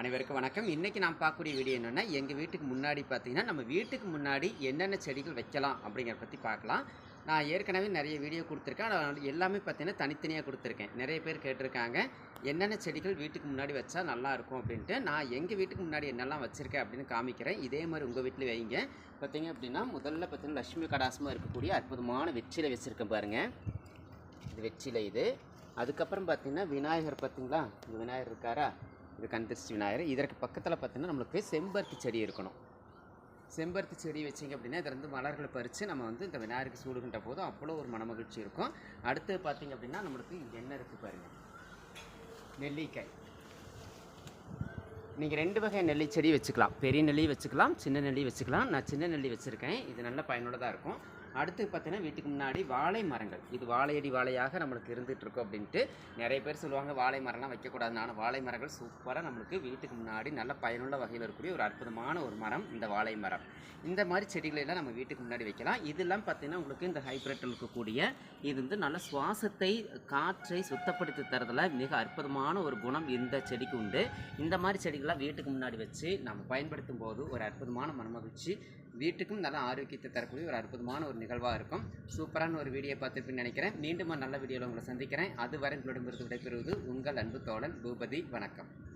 அனைவருக்கும் வணக்கம். இன்றைக்கி நான் பார்க்கக்கூடிய வீடியோ என்னென்னா எங்கள் வீட்டுக்கு முன்னாடி பார்த்தீங்கன்னா நம்ம வீட்டுக்கு முன்னாடி என்னென்ன செடிகள் வைக்கலாம் அப்படிங்கிறத பற்றி பார்க்கலாம். நான் ஏற்கனவே நிறைய வீடியோ கொடுத்துருக்கேன். ஆனால் எல்லாமே பார்த்தீங்கன்னா தனித்தனியாக கொடுத்துருக்கேன். நிறைய பேர் கேட்டிருக்காங்க என்னென்ன செடிகள் வீட்டுக்கு முன்னாடி வச்சா நல்லாயிருக்கும் அப்படின்ட்டு. நான் எங்கள் வீட்டுக்கு முன்னாடி என்னெல்லாம் வச்சுருக்கேன் அப்படின்னு காமிக்கிறேன். இதே மாதிரி உங்கள் வீட்டில் வைங்க. பார்த்தீங்க அப்படின்னா முதல்ல பார்த்தீங்கன்னா லட்சுமி கடாசமாக இருக்கக்கூடிய அற்புதமான வெற்றிலை வச்சுருக்கேன் பாருங்கள் இது வெற்றிலை இது. அதுக்கப்புறம் பார்த்தீங்கன்னா விநாயகர் பார்த்தீங்களா? இந்த விநாயகர் இருக்காரா? இது கந்திருச்சி விநாயகர். இதற்கு பக்கத்தில் பார்த்திங்கன்னா நம்மளுக்கு செம்பருத்தி செடி இருக்கணும். செம்பருத்தி செடி வச்சிங்க அப்படின்னா இதில் இருந்து மலர்களை பறித்து நம்ம வந்து இந்த விநாயகருக்கு சூடுகின்ற போதும் அவ்வளோ ஒரு மனமகிழ்ச்சி இருக்கும். அடுத்து பார்த்திங்க அப்படின்னா நம்மளுக்கு இங்கே என்ன இருக்குது பாருங்கள் நெல்லிக்காய். நீங்கள் ரெண்டு வகை நெல்லி செடி வச்சுக்கலாம். பெரிய நெல்லி வச்சுக்கலாம் சின்ன நெல்லி வச்சுக்கலாம். நான் சின்ன நெல்லி வச்சுருக்கேன். இது நல்ல பயனுள்ளதாக இருக்கும். அடுத்து பார்த்தீங்கன்னா வீட்டுக்கு முன்னாடி வாழை மரங்கள். இது வாழையடி வாழையாக நம்மளுக்கு இருந்துகிட்டுருக்கும் அப்படின்ட்டு நிறைய பேர் சொல்லுவாங்க வாழை மரம்லாம் வைக்கக்கூடாது ஆனால் வாழை மரங்கள் சூப்பராக நம்மளுக்கு வீட்டுக்கு முன்னாடி நல்ல பயனுள்ள வகையில் இருக்கக்கூடிய ஒரு அற்புதமான ஒரு மரம் இந்த வாழை மரம். இந்த மாதிரி செடிகளெல்லாம் நம்ம வீட்டுக்கு முன்னாடி வைக்கலாம். இதெல்லாம் பார்த்தீங்கன்னா உங்களுக்கு இந்த ஹைப்ரிட் இருக்கக்கூடிய இது வந்து நல்ல சுவாசத்தை காற்றை சுத்தப்படுத்தி தரதில் மிக அற்புதமான ஒரு குணம் இந்த செடிக்கு உண்டு. இந்த மாதிரி செடிகள்லாம் வீட்டுக்கு முன்னாடி வச்சு நம்ம பயன்படுத்தும் போது ஒரு அற்புதமான மனமகிழ்ச்சி வீட்டுக்கும் நல்ல ஆரோக்கியத்தை தரக்கூடிய ஒரு அற்புதமான ஒரு நிகழ்வாக இருக்கும். சூப்பரான ஒரு வீடியோ பார்த்துருப்பேன்னு நினைக்கிறேன். மீண்டும் நல்ல வீடியோவில் உங்களை சந்திக்கிறேன். அதுவரை உங்களிடமிருந்து விடைபெறுவது உங்கள் அன்பு தோழன் பூபதி. வணக்கம்.